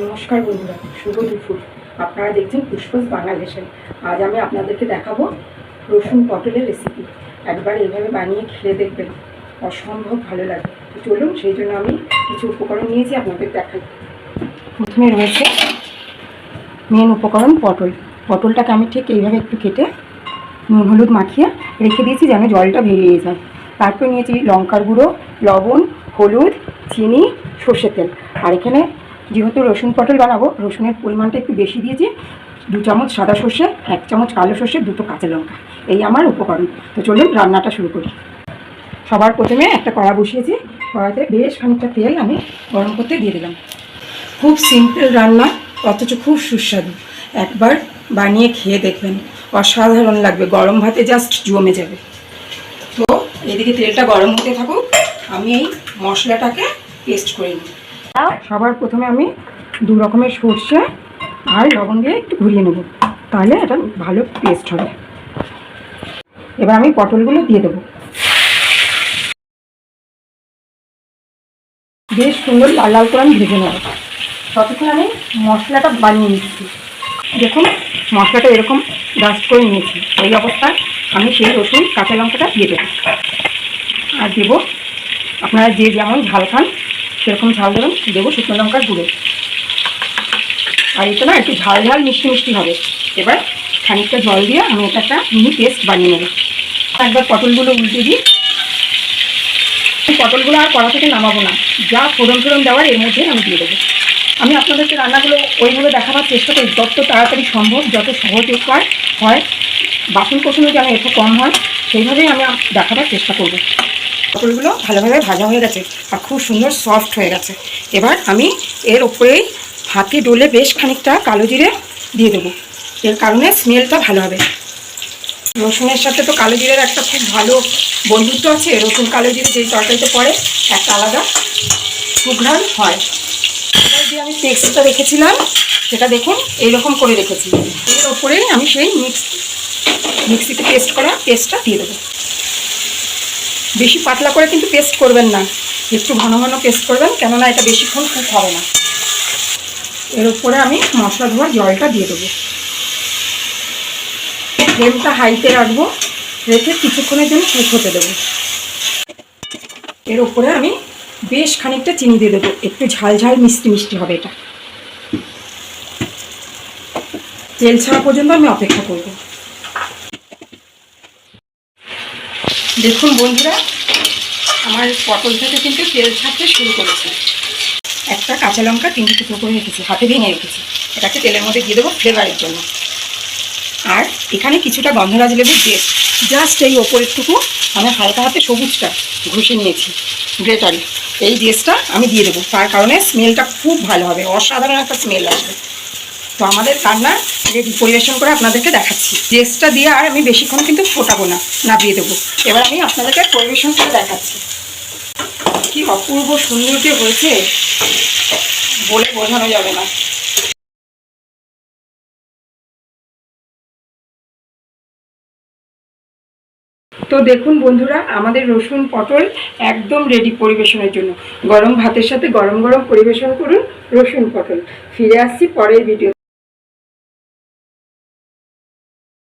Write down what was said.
নমস্কার বন্ধুরা, শুভ দুপুর। আপনারা দেখছেন পুষ্পস বাংলাদেশের। আজ আমি আপনাদেরকে দেখাবো রসুন পটলের রেসিপি একবার এইভাবে বানিয়ে খেয়ে দেখবেন। অসম্ভব ভালো লাগে। চলুন, সেই জন্য আমি কিছু উপকরণ নিয়েছি আপনাদের দেখাই। প্রথমে রয়েছে মেন উপকরণ পটল। পটলটাকে আমি ঠিক এইভাবে একটু কেটে নুন, হলুদ মাখিয়ে রেখে দিয়েছি যেন জলটা বেরিয়ে যায়। তারপর নিয়েছি লঙ্কার গুঁড়ো, লবণ, হলুদ চিনি, সর্ষের তেল। আর এখানে যেহেতু রসুন পটল বানাবো, রসুনের পরিমাণটা একটু বেশি দিয়েছি। দু চামচ সাদা সর্ষে, এক চামচ কালো সর্ষে, দুটো কাঁচা লঙ্কা। এই আমার উপকরণ। তো চলুন রান্নাটা শুরু করি। সবার প্রথমে একটা কড়া বসিয়েছি। কড়াতে বেশ খানিকটা তেল আমি গরম করতে দিয়ে দিলাম। খুব সিম্পল রান্না, অথচ খুব সুস্বাদু। একবার বানিয়ে খেয়ে দেখবেন। অসাধারণ লাগবে। গরম ভাতে জাস্ট জমে যাবে। তো এদিকে তেলটা গরম হতে থাকুক। আমি এই মশলাটাকে পেস্ট করে নিই। সবার প্রথমে আমি দু রকমের সর্ষে আর লবণ দিয়ে একটু ঘুরিয়ে নেব। তাহলে এটা ভালো পেস্ট হবে। এবার আমি পটলগুলো দিয়ে দেবো। বেশ সুন্দর লাল লাল করে আমি ভেজে নেব। ততক্ষণ আমি মশলাটা বানিয়ে নিচ্ছি। দেখুন, মশলাটা এরকম ডাস্ট করে নিয়েছি। এই অবস্থায় আমি সেই রসুন, কাঁচা লঙ্কাটা দিয়ে দেবো। আর দেবো আপনারা যে যেমন ঝাল খান, সেরকম ঝাল দেবেন। দেবো শুকনো লঙ্কার গুঁড়ো। আর এটা না একটু ঝাল ঝাল মিষ্টি মিষ্টি হবে। এবার খানিকটা জল দিয়ে আমি এটা একটা মিনি পেস্ট বানিয়ে নেব। একবার পটলগুলো উল্টে দিই। পটলগুলো আর কড়া থেকে নামাবো না। যা ফোড়ন ফোড়ন দেওয়ার এর মধ্যে আমি দিয়ে দেবো। আমি আপনাদেরকে রান্নাগুলো ওইভাবে দেখাবার চেষ্টা করি, যত তাড়াতাড়ি সম্ভব, যত সহজ উপায় হয় বাসন কোষণও যেন একটু কম হয়, সেইভাবেই আমি দেখাবার চেষ্টা করব। পটলগুলো ভালোভাবে ভাজা হয়ে গেছে আর খুব সুন্দর সফট হয়ে গেছে। এবার আমি এর ওপরেই হাতে ডলে বেশ খানিকটা কালো জিরে দিয়ে দেবো। এর কারণে স্মেলটা ভালো হবে। রসুনের সাথে তো কালো জিরের একটা খুব ভালো বন্ধুত্ব আছে। রসুন কালো জিরে যেই তরকারিতে পড়ে, একটা আলাদা সুঘ্রাণ হয়। যে আমি পেস্টটা রেখেছিলাম, সেটা দেখুন এইরকম করে রেখেছি। এর ওপরেই আমি সেই মিক্স মিক্সিতে পেস্ট করা পেস্টটা দিয়ে দেবো। বেশি পাতলা করে কিন্তু পেস্ট করবেন না। একটু ঘন ঘন পেস্ট করবেন, কেননা এটা বেশিক্ষণ কুক হবে না। এর উপরে আমি মশলা ধোয়ার জলটা দিয়ে দেবো। ফ্লেমটা হাইতে রাখব, রেখে কিছুক্ষণের জন্য কুক হতে দেবো। এর উপরে আমি বেশ খানিকটা চিনি দিয়ে দেবো। একটু ঝাল ঝাল মিষ্টি মিষ্টি হবে এটা। তেল ছাড়া পর্যন্ত আমি অপেক্ষা করব। দেখুন বন্ধুরা, আমার পটল থেকে কিন্তু তেল ছাড়তে শুরু করেছে। একটা কাঁচা লঙ্কা তিনটে টুকরো করে রেখেছি, হাতে ভেঙে রেখেছি। এটাকে তেলের মধ্যে দিয়ে দেবো ফ্লেভারের জন্য। আর এখানে কিছুটা গন্ধরাজ লেবুর ডেস জাস্ট এই ওপরেরটুকু আমি হালকা হাতে সবুজটা ঘষে নিয়েছি, গ্রেটারি। এই ডেসটা আমি দিয়ে দেবো, তার কারণে স্মেলটা খুব ভালো হবে, অসাধারণ একটা স্মেল আসবে। তো আমাদের রান্না রেডি পরিবেশন করে আপনাদেরকে দেখাচ্ছি। ডেসটা দিয়ে আর আমি বেশিক্ষণ কিন্তু ফোটাবো না নাপিয়ে দেবো। এবার আমি আপনাদেরকে পরিবেশন করে দেখাচ্ছি। কি অপূর্ব সুন্দরটি হয়েছে, বলে বোঝানো যাবে না। তো দেখুন বন্ধুরা, আমাদের রসুন পটল একদম রেডি পরিবেশনের জন্য। গরম ভাতের সাথে গরম গরম পরিবেশন করুন রসুন পটল। ফিরে আসছি পরের ভিডিও